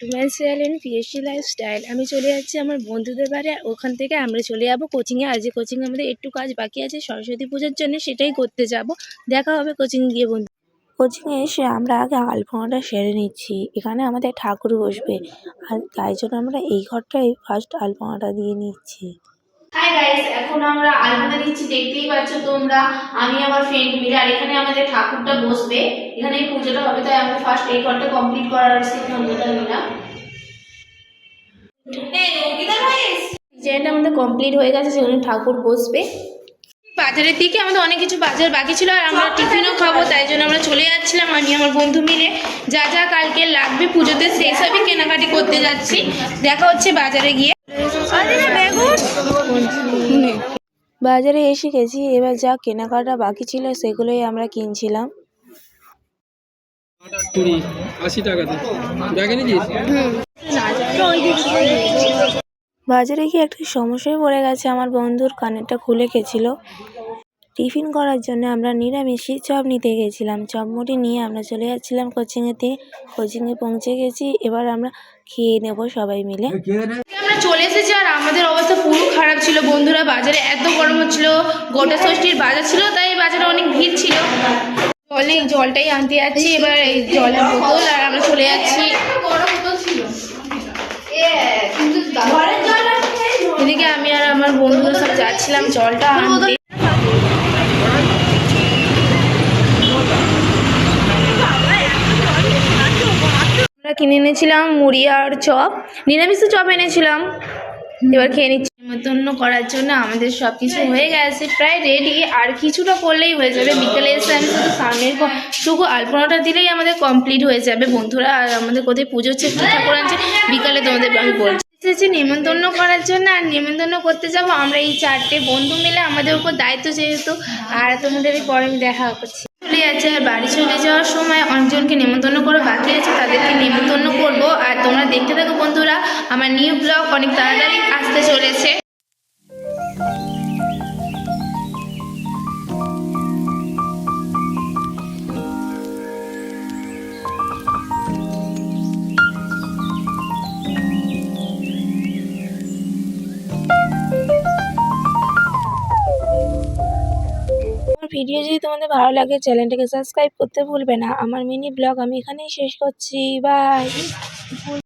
To my channel PSC lifestyle আমি চলে যাচ্ছি আমার বন্ধুদের বাড়ি ওখান থেকে আমরা চলে যাব কোচিংয়ে আজ কোচিংয়ে আমাদের একটু কাজ বাকি আছে, সরস্বতী পুজোর জন্য সেটাই করতে যাব। দেখা হবে কোচিং গিয়ে বন্ধু। কোচিংয়ে এসে আমরা আগে আলপনাটা সেরে নিচ্ছি। এখানে আমাদের ঠাকুর বসবে। আর তাই জন্য আমরা এই ঘরটাই ফার্স্ট আলপনাটা দিয়ে নিচ্ছি। হাই গাইস এখন আমরা আলপনা দিচ্ছি দেখতেই পাচ্ছ তোমরা। আমি আমার ফ্রেন্ড মিলে আর এখানে আমাদের ঠাকুরটা বসবে। এখানে পুজোটা হবে তাই আমরা ফার্স্ট এই ঘরটা কমপ্লিট করার সিদ্ধান্তটা নিলাম ডিজাইনটা আমাদের কমপ্লিট হয়ে গেছে সেখানে ঠাকুর বসবে। বাজারের দিকে আমাদের অনেক কিছু বাজার বাকি ছিল আর আমরা টিফিনও খাব তাই জন্য আমরা চলে যাচ্ছিলাম। আমি আমার বন্ধু মিলে যা যা কালকে লাগবে পুজোতে সেই সবই কেনাকাটি করতে যাচ্ছি। দেখা হচ্ছে বাজারে গিয়ে। বাজারে এসে গেছি এবার যা কেনাকাটা বাকি ছিল সেগুলোই আমরা কিনছিলাম। কুড়ি আশি টাকাতে দেখে নিয়েছিস? বাজারে গিয়ে একটা সমস্যায় পড়ে গেছে আমার বন্ধুর কানেরটা খুলে গেছিল। টিফিন করার জন্য আমরা নিরামিষই চপ নিতে গেছিলাম। চপ মুড়ি নিয়ে আমরা চলে যাচ্ছিলাম কোচিংয়েতে। কোচিংয়ে পৌঁছে গেছি। এবার আমরা খেয়ে নেব সবাই মিলে। আমরা চলে এসেছি আর আমাদের অবস্থা পুরো খারাপ ছিল। বন্ধুরা বাজারে এত গরম হচ্ছিল। গোটা ষষ্ঠীর বাজার ছিল তাই বাজারে অনেক ভিড় ছিল। জলে জলটাই আনতে যাচ্ছি। এবার এই জলের বোতল আর আমরা চলে যাচ্ছি। এদিকে আমি আর আমার বন্ধুরা সব যাচ্ছিলাম জলটা আনতে। কিনে এনেছিলাম মুড়ি আর চপ, নিরামিষ চপ এনেছিলাম। এবার খেয়ে নিচ্ছি। নেমন্তন্ন করার জন্য আমাদের সব কিছু হয়ে গেছে, প্রায় রেডি আর কিছুটা করলেই হয়ে যাবে। বিকেলে এসে আমি শুধু সামনের শুধু আলপনাটা দিলেই আমাদের কমপ্লিট হয়ে যাবে। বন্ধুরা, আর আমাদের কোথায় পুজো হচ্ছে ঠাকুর আনছে। বিকালে তোমাদের আমি বলছি। এসেছি নেমন্তন্ন করার জন্য। আর নেমন্তন্ন করতে যাব আমরা এই চারটে বন্ধু মিলে। আমাদের উপর দায়িত্ব যেহেতু। আর তোমাদের পরে আমি দেখা করছি। চলে যাচ্ছে আর বাড়ি চলে যাওয়ার সময় অনেকজনকে নেমন্তন্ন করে বাকি আছে, তাদেরকে নেমন্তন্ন করব। আর তোমরা দেখতে থাকো বন্ধুরা, আমার নিউ ব্লগ অনেক তাড়াতাড়ি আসতে চলেছে। ভিডিও যদি তোমাদের ভালো লাগে চ্যানেলটাকে সাবস্ক্রাইব করতে ভুলবে না। আমার মিনি ব্লগ আমি এখানেই শেষ করছি। বাই